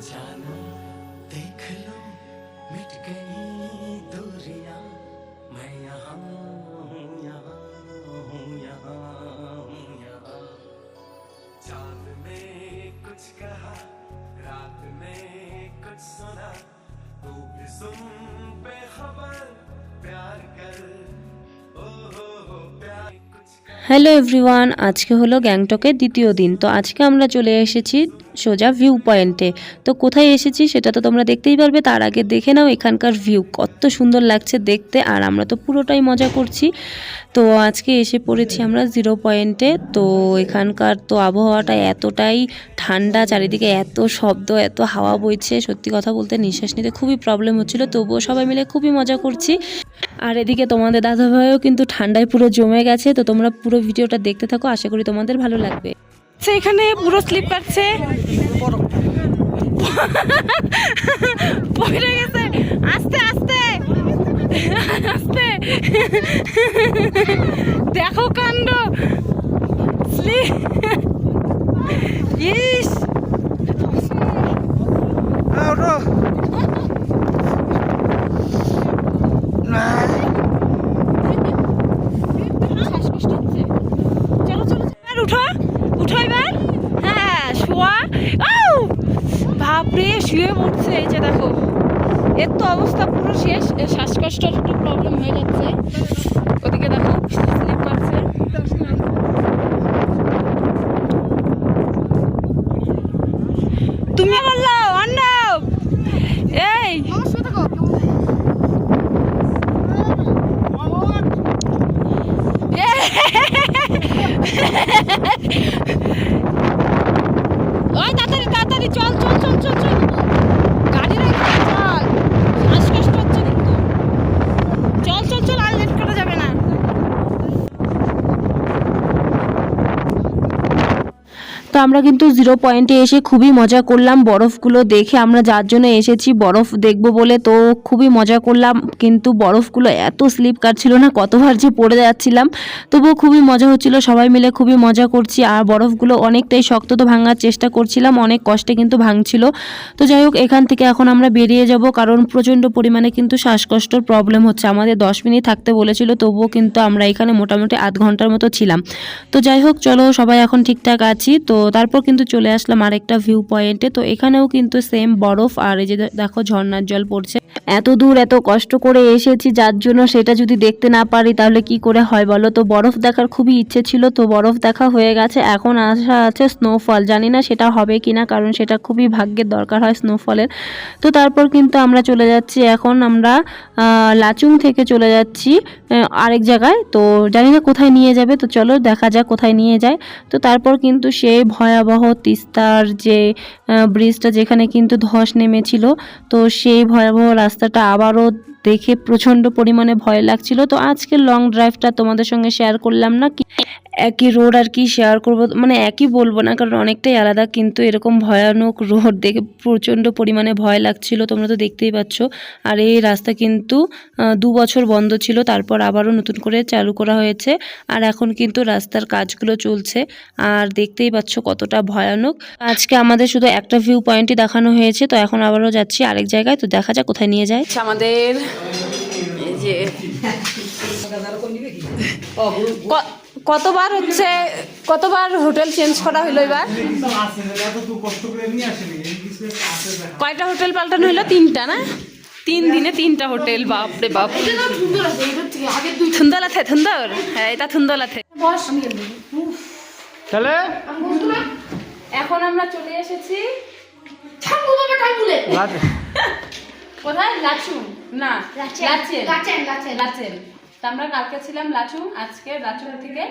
जाना देख लो मिट गई दूरियां मैं यहाँ हूँ यहाँ हूँ यहाँ हूँ यहाँ चांद ने कुछ कहा रात ने कुछ सुना तू भी सुन बेखबर प्यार कर ओ हो हो प्यार হ্যালো এভরিওয়ান আজকে হলো গ্যাংটকের দ্বিতীয় দিন তো আজকে আমরা চলে এসেছি সোজা ভিউ পয়েন্টে তো কোথায় এসেছি সেটা তো তোমরা দেখতেই পারবে, তার আগে দেখে নাও এখানকার ভিউ কত সুন্দর লাগছে দেখতে, আর আমরা তো পুরোটাই মজা করছি। তো আজকে এসে পড়েছি আমরা জিরো পয়েন্টে তো এখানকার তো আবহাওয়াটা এতটাই ঠান্ডা, চারিদিকে এত শব্দ, এত হাওয়া বইছে। সত্যি কথা বলতে নিঃশ্বাস নিতে খুবই প্রবলেম হচ্ছিল, তবুও সবাই মিলে খুবই মজা করছি। আর এদিকে তোমাদের দাদাভাইও কিন্তু ঠান্ডায় পুরো জমে গেছে, তো তোমরা পুরো ভিডিওটা দেখতে থাকো, আশা করি তোমাদের ভালো লাগবে। আচ্ছা এখানে পুরো স্লিপ কাটছে। পড়ে গেছে। আস্তে আস্তে। আস্তে। দেখো কাণ্ড স্লিপ ইস শ্বাসকষ্ট হচ্ছে চলো চলো এবার উঠো উঠো এবার হ্যাঁ শোয়া আউ বাপরে শুয়ে পড়ছে। এই যে দেখো এর তো অবস্থা পুরো শেষ। এর শ্বাসকষ্টের একটু প্রবলেম হয়ে যাচ্ছে। ওদিকে দেখো স্লিপ করছে তুমি বলল অন্য এই ওই তাড়াতাড়ি তাড়াতাড়ি চল চল চল চল চল গাড়ি রেখে চল শ্বাসকষ্ট হচ্ছে কিন্তু চল চল চল আর লেট করা যাবে না তো আমরা কিন্তু জিরো পয়েন্টে এসে খুবই মজা করলাম বরফগুলো দেখে। আমরা যার জন্য এসেছি, বরফ দেখব বলে তো খুবই মজা করলাম। কিন্তু বরফগুলো এত স্লিপ কাটছিল না, কতবার যে পড়ে যাচ্ছিলাম। তবুও খুবই মজা হচ্ছিল, সবাই মিলে খুবই মজা করছি। আর বরফগুলো অনেকটাই শক্ত তো ভাঙার চেষ্টা করছিলাম, অনেক কষ্টে কিন্তু ভাঙছিল। তো যাই হোক, এখান থেকে এখন আমরা বেরিয়ে যাব, কারণ প্রচণ্ড পরিমাণে কিন্তু শ্বাসকষ্টর প্রবলেম হচ্ছে। আমাদের দশ মিনিট থাকতে বলেছিল, তবুও কিন্তু আমরা এখানে মোটামুটি আধ ঘণ্টার মতো ছিলাম। তো যাই হোক, চলো সবাই এখন ঠিকঠাক আছি। তো তারপর কিন্তু চলে আসলাম আরেকটা ভিউ পয়েন্টে তো এখানেও কিন্তু সেম বরফ আর এই যে দেখো ঝর্ণার জল পড়ছে। এত দূর এত কষ্ট করে এসেছি, যার জন্য সেটা যদি দেখতে না পারি তাহলে কি করে হয় বলো? তো বরফ দেখার খুবই ইচ্ছে ছিল, তো বরফ দেখা হয়ে গেছে। এখন আশা আছে স্নোফল জানি না সেটা হবে কিনা, কারণ সেটা খুবই ভাগ্যের দরকার হয় স্নোফলের তো তারপর কিন্তু আমরা চলে যাচ্ছি। এখন আমরা লাচুং থেকে চলে যাচ্ছি আরেক জায়গায়। তো জানি না কোথায় নিয়ে যাবে, তো চলো দেখা যাক কোথায় নিয়ে যায়। তো তারপর কিন্তু সেই ভয়াবহ তিস্তার যে ব্রিজটা যেখানে কিন্তু ধস নেমেছিল, তো সেই ভয়াবহ রাস্তাটা আবারও দেখে প্রচণ্ড পরিমাণে ভয় লাগছিল। তো আজকে লং ড্রাইভটা তোমাদের সঙ্গে শেয়ার করলাম না একই রোড আর কি শেয়ার করব মানে একই বলব না কারণ অনেকটাই আলাদা কিন্তু এরকম ভয়ানক রোড দেখে প্রচণ্ড পরিমাণে ভয় লাগছিল তোমরা তো দেখতেই পাচ্ছ। আর এই রাস্তা কিন্তু দু বছর বন্ধ ছিল তারপর আবারও নতুন করে চালু করা হয়েছে। আর এখন কিন্তু রাস্তার কাজগুলো চলছে আর দেখতেই পাচ্ছ কতটা ভয়ানক। আজকে আমাদের শুধু একটা ভিউ পয়েন্টই দেখানো হয়েছে তো এখন আবারও যাচ্ছি আরেক জায়গায় তো দেখা যাক কোথায় নিয়ে যায়। আচ্ছা আমাদের এই যে কতবার হচ্ছে কতবার হোটেল চেঞ্জ করা হলো এবার? কয়টা হোটেল পাল্টানো হলো? তিনটা না? তিন দিনে তিনটা হোটেল বাপ রে বাপ। থুন্দলাথে থুন্দর হ্যাঁ এটা থুন্দলাথে তাহলে? এখন আমরা চলে এসেছি কোথায়? লাচু না লাচেন। লাচেন। লাচেন, লাচেন। লাচেন। তো আমরা কালকে ছিলাম লাচু আজকে লাচু থেকে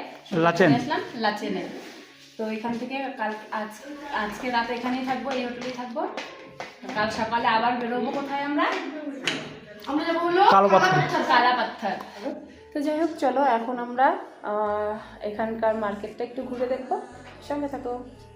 লাচেন। আসলাম লাচেনে তো এখান থেকে কাল আজ আজকে রাতে এখানেই থাকব এই হোটেলেই থাকব। কাল সকালে আবার বেরোবো কোথায় আমরা? আমরা যাব হলো কালো কালা পাথর তো যাই হোক চলো এখন আমরা এখানকার মার্কেটটা একটু ঘুরে দেখব। সঙ্গে থাকো।